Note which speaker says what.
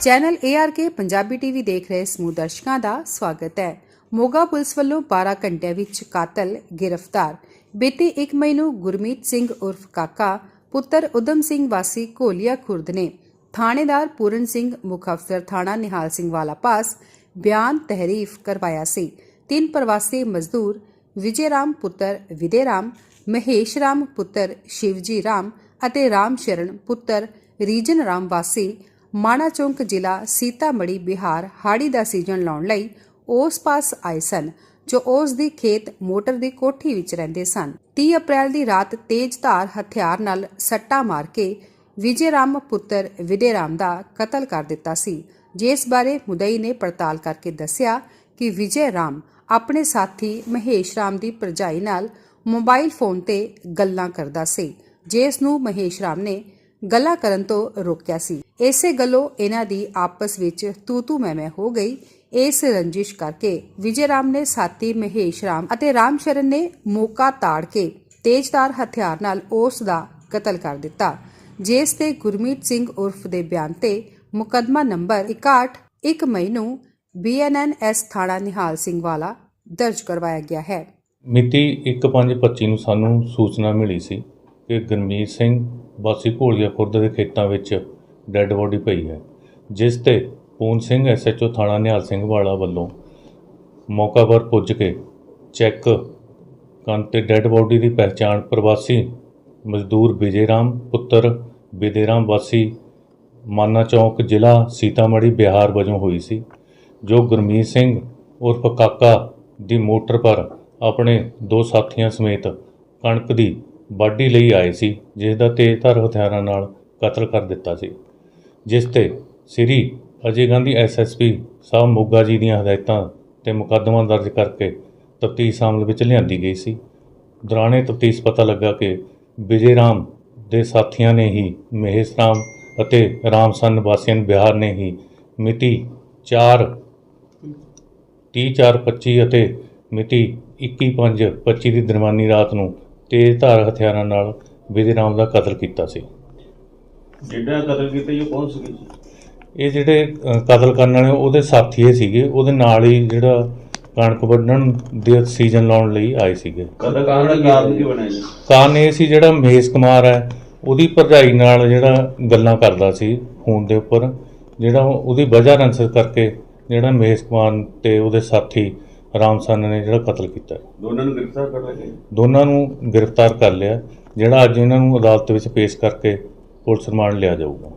Speaker 1: Channel ARK Punjabi TV ਦੇਖ ਰਹੇ ਸਮੂਹ ਦਰਸ਼ਕਾਂ ਦਾ ਸਵਾਗਤ ਹੈ। ਮੋਗਾ ਪੁਲਿਸ ਵੱਲੋਂ 12 ਘੰਟਿਆਂ ਵਿੱਚ ਕਾਤਲ, ਗ੍ਰਿਫਤਾਰ। ਬੀਤੇ 1 ਮਈ ਨੂੰ ਗੁਰਮੀਤ ਸਿੰਘ ਉਰਫ ਕਾਕਾ, ਪੁੱਤਰ ਉਦਮ ਸਿੰਘ ਵਾਸੀ ਕੋਲੀਆ ਖੁਰਦ ਨੇ ਥਾਣੇਦਾਰ ਪੂਰਨ ਸਿੰਘ, ਮੁਖ ਅਫਸਰ ਥਾਣਾ ਨਿਹਾਲ ਸਿੰਘ ਵਾਲਾ ਪਾਸ ਬਿਆਨ ਤਹਿਰੀਫ ਕਰਵਾਇਆ ਸੀ। ਤਿੰਨ ਪ੍ਰਵਾਸੀ ਮਜ਼ਦੂਰ ਵਿਜੇ ਰਾਮ ਪੁੱਤਰ ਵਿਦੇ ਰਾਮ, ਮਹੇਸ਼ ਰਾਮ ਪੁੱਤਰ ਸ਼ਿਵਜੀ ਰਾਮ ਅਤੇ ਰਾਮ ਸ਼ਰਨ ਪੁੱਤਰ ਰੀਜਨ ਰਾਮ ਵਾਸੀ ਮਾਣਾ ਚੌਂਕ ਜ਼ਿਲ੍ਹਾ ਸੀਤਾਮੜੀ ਬਿਹਾਰ ਹਾੜੀ ਦਾ ਸੀਜ਼ਨ ਲਾਉਣ ਲਈ ਉਸ ਪਾਸ ਆਏ ਸਨ, ਜੋ ਉਸ ਦੀ ਖੇਤ ਮੋਟਰ ਦੀ ਕੋਠੀ ਵਿੱਚ ਰਹਿੰਦੇ ਸਨ। 30 ਅਪ੍ਰੈਲ ਦੀ ਰਾਤ ਤੇਜ਼ ਧਾਰ ਹਥਿਆਰ ਨਾਲ ਸੱਟਾ ਮਾਰ ਕੇ ਵਿਜੇ ਰਾਮ ਪੁੱਤਰ ਵਿਦੇ ਰਾਮ ਦਾ ਕਤਲ ਕਰ ਦਿੱਤਾ ਸੀ। ਜਿਸ ਬਾਰੇ ਮੁਦਈ ਨੇ ਪੜਤਾਲ ਕਰਕੇ ਦੱਸਿਆ ਕਿ ਵਿਜੇ ਰਾਮ ਆਪਣੇ ਸਾਥੀ ਮਹੇਸ਼ ਰਾਮ ਦੀ ਭਰਜਾਈ ਨਾਲ ਮੋਬਾਈਲ ਫੋਨ ਤੇ ਗੱਲਾਂ ਕਰਦਾ ਸੀ। ਜਿਸ ਨੂੰ ਮਹੇਸ਼ ਰਾਮ ਨੇ ਗੱਲਾਂ ਕਰਨ ਤੋਂ ਰੋਕਿਆ ਸੀ। ਇਸੇ ਗੱਲੋਂ ਇਹਨਾਂ ਦੀ ਆਪਸ ਵਿੱਚ ਤੂ ਤੂ ਮੈਂ ਮੈਂ ਹੋ ਗਈ। ਇਸ ਰੰਜਿਸ਼ ਕਰਕੇ ਵਿਜੇ ਰਾਮ ਨੇ ਸਾਥੀ ਮਹੇਸ਼ ਰਾਮ ਅਤੇ ਰਾਮ ਸ਼ਰਨ ਨੇ ਮੌਕਾ ਤਾੜ ਕੇ ਤੇਜ਼ਧਾਰ ਹਥਿਆਰ ਨਾਲ ਉਸ ਦਾ ਕਤਲ ਕਰ ਦਿੱਤਾ, ਜਿਸ ਤੇ ਗੁਰਮੀਤ ਸਿੰਘ ਉਰਫ ਦੇ ਬਿਆਨ ਤੇ ਮੁਕੱਦਮਾ ਨੰਬਰ 61 1 ਮਈ ਨੂੰ ਬੀਐਨਐਨਐਸ ਥਾਣਾ ਨਿਹਾਲ ਸਿੰਘ ਵਾਲਾ ਦਰਜ ਕਰਵਾਇਆ ਗਿਆ ਹੈ।
Speaker 2: ਮਿਤੀ 1/5/25 ਨੂੰ ਸਾਨੂੰ ਸੂਚਨਾ ਮਿਲੀ ਸੀ ਕਿ ਗੁਰਮੀਤ ਸਿੰਘ ਵਾਸੀ ਘੋਲੀਆ ਖੁਰਦ ਦੇ ਖੇਤਾਂ ਵਿੱਚ ਡੈੱਡ ਬੋਡੀ ਪਈ ਹੈ, ਜਿਸ ਤੇ ਪੂਨ ਸਿੰਘ ਐਸਐਚਓ ਥਾਣਾ ਨਿਹਾਲ ਸਿੰਘ ਵਾਲਾ ਵੱਲੋਂ ਮੌਕਾ ਪਰ ਪੁੱਜ ਕੇ ਚੈੱਕ ਕਰਨ ਤੇ ਡੈੱਡ ਬੋਡੀ ਦੀ ਪਹਿਚਾਣ ਪ੍ਰਵਾਸੀ ਮਜ਼ਦੂਰ ਵਿਜੇ ਰਾਮ ਪੁੱਤਰ ਵਿਦੇ ਰਾਮ ਵਾਸੀ ਮਾਨਾ ਚੌਕ, ਜ਼ਿਲ੍ਹਾ ਸੀਤਾਮੜੀ ਬਿਹਾਰ ਵਜੋਂ ਹੋਈ ਸੀ, ਜੋ ਗੁਰਮੀਤ ਸਿੰਘ ਉਰਫ ਕਾਕਾ ਦੀ ਮੋਟਰ ਪਰ ਆਪਣੇ ਦੋ ਸਾਥੀਆਂ ਸਮੇਤ ਕਣਕ ਦੀ ਵਾਢੀ ਲਈ ਆਏ ਸੀ ਜਿਸ ਦਾ ਤੇਜ਼ਧਾਰ ਹਥਿਆਰਾਂ ਨਾਲ ਕਤਲ ਕਰ ਦਿੱਤਾ ਸੀ, ਜਿਸ ਤੇ ਸ੍ਰੀ ਅਜੇ ਗਾਂਧੀ ਐਸਐਸਪੀ ਸਾਹਿਬ ਮੋਗਾ ਜੀ ਦੀਆਂ ਹਦਾਇਤਾਂ ਤੇ ਮੁਕੱਦਮਾ ਦਰਜ ਕਰਕੇ ਤਫਤੀਸ਼ ਅਮਲ ਵਿੱਚ ਲਿਆਂਦੀ ਗਈ ਸੀ। ਦੌਰਾਨੇ ਤਫਤੀਸ਼ ਪਤਾ ਲੱਗਾ ਕਿ ਵਿਜੇ ਰਾਮ ਦੇ ਸਾਥੀਆਂ ਨੇ ਹੀ ਮਹੇਸ਼ ਰਾਮ ਅਤੇ ਰਾਮਸਨ ਵਾਸੀਆਂ ਬਿਹਾਰ ਨੇ ਹੀ ਮਿਤੀ 4 30/4/25 ਅਤੇ ਮਿਤੀ 21/5/25 ਦੀ ਦਰਮਾਨੀ ਰਾਤ ਨੂੰ ਤੇਜ਼ ਧਾਰ ਹਥਿਆਰਾਂ ਨਾਲ ਵਿਜੇ ਰਾਮ ਦਾ ਕਤਲ ਕੀਤਾ ਸੀ।
Speaker 3: ਜਿਹੜਾ ਕਤਲ ਕੀਤਾ ਜੀ ਉਹ ਕੌਣ ਸੀ
Speaker 2: ਇਹ ਜਿਹੜੇ ਕਤਲ ਕਰਨ ਵਾਲੇ ਉਹਦੇ ਸਾਥੀ ਹੀ ਸੀਗੇ। ਉਹਦੇ ਨਾਲ ਹੀ ਜਿਹੜਾ ਕਣਕ ਵੱਢਣ ਦੇ ਸੀਜ਼ਨ ਲਾਉਣ ਲਈ ਆਏ ਸੀਗੇ।
Speaker 3: ਕਤਲ ਕਰਨ ਦਾ ਕਾਰਨ ਕੀ ਬਣਿਆ ਜੀ?
Speaker 2: ਕਾਰਨ ਇਹ ਸੀ ਜਿਹੜਾ ਮਹੇਸ਼ ਕੁਮਾਰ ਹੈ ਉਹਦੀ ਭਰਜਾਈ ਨਾਲ ਜਿਹੜਾ ਗੱਲਾਂ ਕਰਦਾ ਸੀ ਫੋਨ ਦੇ ਉੱਪਰ ਜਿਹੜਾ ਉਹ- ਉਹਦੀ ਵਜ੍ਹਾ ਰੰਸਰ ਕਰਕੇ ਜਿਹੜਾ ਮਹੇਸ਼ ਕੁਮਾਰ ਤੇ ਉਹਦੇ ਸਾਥੀ ਰਾਮਸਨ ਨੇ ਜਿਹੜਾ ਕਤਲ ਕੀਤਾ।
Speaker 3: ਦੋਨਾਂ ਨੂੰ ਗ੍ਰਿਫਤਾਰ ਕਰ ਲਿਆ ਗਿਆ?
Speaker 2: ਦੋਨਾਂ ਨੂੰ ਗ੍ਰਿਫਤਾਰ ਕਰ ਲਿਆ ਜਿਹੜਾ ਅੱਜ ਇਹਨਾਂ ਨੂੰ ਅਦਾਲਤ ਵਿੱਚ ਪੇਸ਼ ਕਰਕੇ ਪੁਲਿਸ ਰਿਮਾਂਡ ਲਿਆ ਜਾਊਗਾ।